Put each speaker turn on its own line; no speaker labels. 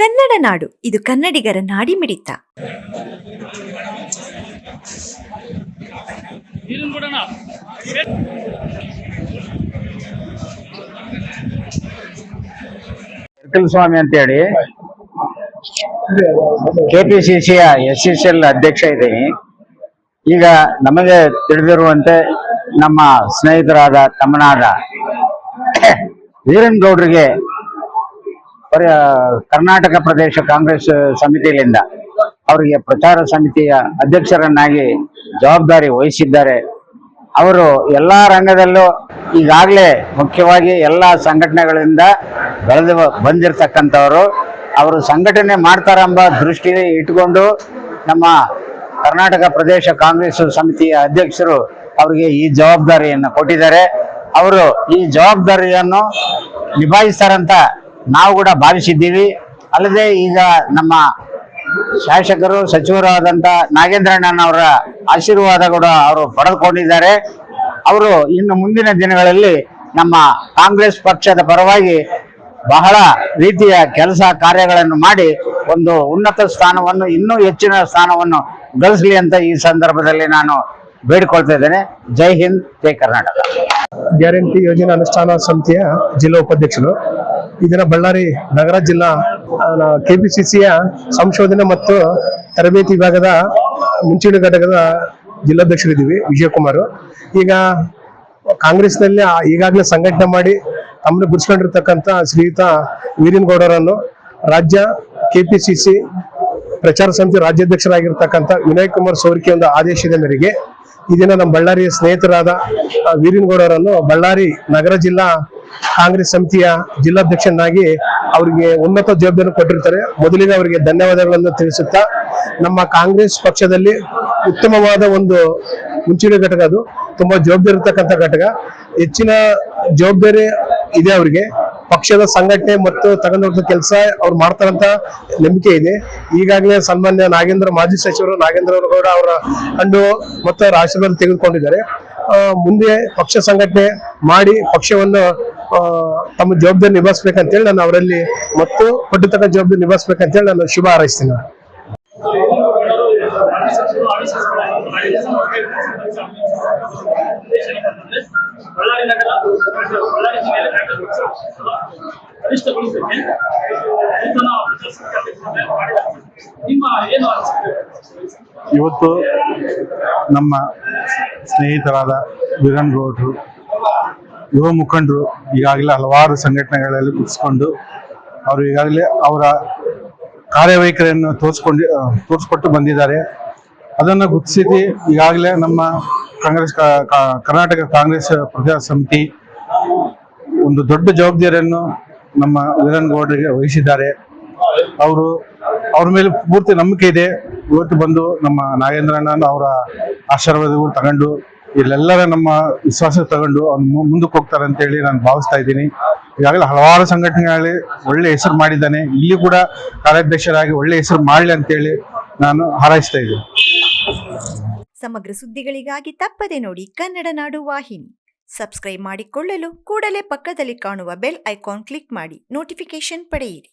ಕನ್ನಡ ನಾಡು. ಇದು ಕನ್ನಡಿಗರ
ನಾಡಿ
ಮಿಡಿತ. ಸ್ವಾಮಿ ಅಂತ ಹೇಳಿ ಕೆಪಿಸಿಸಿಯ ಎಸ್ ಎಸ್ ಎಲ್ ಅಧ್ಯಕ್ಷ ಇದ್ದೀನಿ. ಈಗ ನಮಗೆ ತಿಳಿದಿರುವಂತೆ ನಮ್ಮ ಸ್ನೇಹಿತರಾದ ತಮ್ಮನಾದ ವೀರನ್ ಗೌಡ್ರಿಗೆ ಕರ್ನಾಟಕ ಪ್ರದೇಶ ಕಾಂಗ್ರೆಸ್ ಸಮಿತಿಯಿಂದ ಅವರಿಗೆ ಪ್ರಚಾರ ಸಮಿತಿಯ ಅಧ್ಯಕ್ಷರನ್ನಾಗಿ ಜವಾಬ್ದಾರಿ ವಹಿಸಿದ್ದಾರೆ. ಅವರು ಎಲ್ಲ ರಂಗದಲ್ಲೂ ಈಗಾಗಲೇ ಮುಖ್ಯವಾಗಿ ಎಲ್ಲ ಸಂಘಟನೆಗಳಿಂದ ಬೆಳೆದು ಬಂದಿರತಕ್ಕಂಥವರು. ಅವರು ಸಂಘಟನೆ ಮಾಡ್ತಾರೆಂಬ ದೃಷ್ಟಿ ಇಟ್ಕೊಂಡು ನಮ್ಮ ಕರ್ನಾಟಕ ಪ್ರದೇಶ ಕಾಂಗ್ರೆಸ್ ಸಮಿತಿಯ ಅಧ್ಯಕ್ಷರು ಅವರಿಗೆ ಈ ಜವಾಬ್ದಾರಿಯನ್ನು ಕೊಟ್ಟಿದ್ದಾರೆ. ಅವರು ಈ ಜವಾಬ್ದಾರಿಯನ್ನು ನಿಭಾಯಿಸ್ತಾರಂತ ನಾವು ಕೂಡ ಭಾವಿಸಿದ್ದೀವಿ. ಅಲ್ಲದೆ ಈಗ ನಮ್ಮ ಶಾಸಕರು, ಸಚಿವರಾದಂತ ನಾಗೇಂದ್ರಣ್ಣನವರ ಆಶೀರ್ವಾದ ಕೂಡ ಅವರು ಪಡೆದುಕೊಂಡಿದ್ದಾರೆ. ಅವರು ಇನ್ನು ಮುಂದಿನ ದಿನಗಳಲ್ಲಿ ನಮ್ಮ ಕಾಂಗ್ರೆಸ್ ಪಕ್ಷದ ಪರವಾಗಿ ಬಹಳ ರೀತಿಯ ಕೆಲಸ ಕಾರ್ಯಗಳನ್ನು ಮಾಡಿ ಒಂದು ಉನ್ನತ ಸ್ಥಾನವನ್ನು, ಇನ್ನೂ ಹೆಚ್ಚಿನ ಸ್ಥಾನವನ್ನು ಗಳಿಸಲಿ ಅಂತ ಈ ಸಂದರ್ಭದಲ್ಲಿ ನಾನು ಬೇಡಿಕೊಳ್ತಾ ಇದ್ದೇನೆ. ಜೈ ಹಿಂದ್, ಜೈ ಕರ್ನಾಟಕ.
ಗ್ಯಾರಂಟಿ ಯೋಜನೆ ಅನುಷ್ಠಾನ ಸಮಿತಿಯ ಜಿಲ್ಲಾ ಉಪಾಧ್ಯಕ್ಷರು ದಿನ ಬಳ್ಳಾರಿ ನಗರ ಜಿಲ್ಲಾ ಕೆಪಿಸಿಸಿಯ ಸಂಶೋಧನೆ ಮತ್ತು ತರಬೇತಿ ವಿಭಾಗದ ಮುಂಚೂಣಿ ಘಟಕದ ಜಿಲ್ಲಾಧ್ಯಕ್ಷರಿದ್ದೀವಿ ವಿಜಯಕುಮಾರ್. ಈಗ ಕಾಂಗ್ರೆಸ್ನಲ್ಲಿ ಈಗಾಗಲೇ ಸಂಘಟನೆ ಮಾಡಿ ತಮ್ಮನ್ನು ಗುರುಸ್ಕೊಂಡಿರ್ತಕ್ಕಂಥ ಶ್ರೀಯುತ ವೀರೇನ್ ಗೌಡರನ್ನು ರಾಜ್ಯ ಕೆಪಿಸಿಸಿ ಪ್ರಚಾರ ಸಮಿತಿ ರಾಜ್ಯಾಧ್ಯಕ್ಷರಾಗಿರ್ತಕ್ಕಂಥ ವಿನಯ್ ಕುಮಾರ್ ಸೋರಿಕೆ ಒಂದು ಆದೇಶದ ಮೇರೆಗೆ ಈ ನಮ್ಮ ಬಳ್ಳಾರಿಯ ಸ್ನೇಹಿತರಾದ ವೀರೇನ್ಗೌಡರನ್ನು ಗೌಡರನ್ನು ಬಳ್ಳಾರಿ ನಗರ ಜಿಲ್ಲಾ ಕಾಂಗ್ರೆಸ್ ಸಮಿತಿಯ ಜಿಲ್ಲಾಧ್ಯಕ್ಷನಾಗಿ ಅವರಿಗೆ ಉನ್ನತ ಜವಾಬ್ದಾರಿ ಕೊಟ್ಟಿರ್ತಾರೆ. ಮೊದಲಿಗೆ ಅವರಿಗೆ ಧನ್ಯವಾದಗಳನ್ನು ತಿಳಿಸುತ್ತಾ, ನಮ್ಮ ಕಾಂಗ್ರೆಸ್ ಪಕ್ಷದಲ್ಲಿ ಉತ್ತಮವಾದ ಒಂದು ಮುಂಚೂಣಿ ಘಟಕ ಅದು. ತುಂಬಾ ಜವಾಬ್ದಾರಿ ಇರ್ತಕ್ಕಂಥ ಘಟಕ. ಹೆಚ್ಚಿನ ಜವಾಬ್ದಾರಿ ಇದೆ ಅವರಿಗೆ. ಪಕ್ಷದ ಸಂಘಟನೆ ಮತ್ತು ತಗೊಂಡ ಕೆಲಸ ಅವ್ರು ಮಾಡ್ತಾರಂತ ನಂಬಿಕೆ ಇದೆ. ಈಗಾಗಲೇ ಸನ್ಮಾನ್ಯ ನಾಗೇಂದ್ರ, ಮಾಜಿ ಸಚಿವರು ನಾಗೇಂದ್ರ ಗೌಡ ಅವರ ಕಂಡು ಮತ್ತು ಅವರ ಆಶೀರ್ವಾದ ತೆಗೆದುಕೊಂಡಿದ್ದಾರೆ ಮುಂದೆ ಪಕ್ಷ ಸಂಘಟನೆ ಮಾಡಿ ಪಕ್ಷವನ್ನು ತಮ್ಮ ಜವಾಬ್ದಾರಿ ನಿಭಾಯಿಸ್ಬೇಕಂತೇಳಿ ನಾನು ಅವರಲ್ಲಿ ಮತ್ತು ಕೊಟ್ಟಿರ್ತಕ್ಕ ಜವಾಬ್ದಾರಿ ನಿಭಾಯಿಸ್ಬೇಕಂತೇಳಿ ನಾನು ಶುಭ ಹಾರೈಸ್ತೀನಿ.
ಇವತ್ತು ನಮ್ಮ ಸ್ನೇಹಿತರಾದ ವಿರನ್ ಗೌಡ್ರು, ಯುವ ಮುಖಂಡರು ಈಗಾಗಲೇ ಹಲವಾರು ಸಂಘಟನೆಗಳಲ್ಲಿ ಗುರುತಿಸ್ಕೊಂಡು ಅವರು ಈಗಾಗಲೇ ಅವರ ಕಾರ್ಯವೈಖರಿಯನ್ನು ತೋರಿಸ್ಕೊಂಡು ತೋರಿಸ್ಕೊಟ್ಟು ಬಂದಿದ್ದಾರೆ. ಅದನ್ನು ಗುರುತಿಸಿ ಈಗಾಗಲೇ ನಮ್ಮ ಕಾಂಗ್ರೆಸ್ ಕರ್ನಾಟಕ ಕಾಂಗ್ರೆಸ್ ಪ್ರಜಾ ಸಮಿತಿ ಒಂದು ದೊಡ್ಡ ಜವಾಬ್ದಾರಿಯನ್ನು ನಮ್ಮ ವೀರನ್ ಗೌಡರಿಗೆ ವಹಿಸಿದ್ದಾರೆ. ಅವರು, ಅವ್ರ ಮೇಲೆ ಪೂರ್ತಿ ನಂಬಿಕೆ ಇದೆ. ಇವತ್ತು ಬಂದು ನಮ್ಮ ನಾಗೇಂದ್ರಣ್ಣ ಅವರ ಆಶೀರ್ವಾದಗಳು ತಗೊಂಡು ಇಲ್ಲೆಲ್ಲರ ನಮ್ಮ ವಿಶ್ವಾಸ ತಗೊಂಡು ಅವ್ನು ಮುಂದಕ್ಕೆ ಹೋಗ್ತಾರೆ ಅಂತ ಹೇಳಿ ನಾನು ಭಾವಿಸ್ತಾ ಇದ್ದೀನಿ. ಈಗಾಗಲೇ ಹಲವಾರು ಸಂಘಟನೆಗಳಲ್ಲಿ ಒಳ್ಳೆ ಹೆಸರು ಮಾಡಿದ್ದಾನೆ. ಇಲ್ಲಿ ಕೂಡ ಕಾರ್ಯಾಧ್ಯಕ್ಷರಾಗಿ ಒಳ್ಳೆ ಹೆಸರು ಮಾಡಲಿ ಅಂತೇಳಿ ನಾನು ಹಾರೈಸ್ತಾ ಇದ್ದೀನಿ.
ಸಮಗ್ರ ಸುದ್ದಿಗಳಿಗಾಗಿ ತಪ್ಪದೆ ನೋಡಿ ಕನ್ನಡ ನಾಡು ವಾಹಿನಿ. ಸಬ್ಸ್ಕ್ರೈಬ್ ಮಾಡಿಕೊಳ್ಳಲು ಕೂಡಲೇ ಪಕ್ಕದಲ್ಲಿ ಕಾಣುವ ಬೆಲ್ ಐಕಾನ್ ಕ್ಲಿಕ್ ಮಾಡಿ. ನೋಟಿಫಿಕೇಶನ್ ಪಡೆಯಿರಿ.